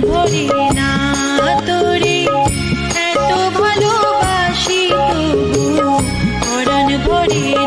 ভরে না তোরে এত ভালোবাসি তবু ভরে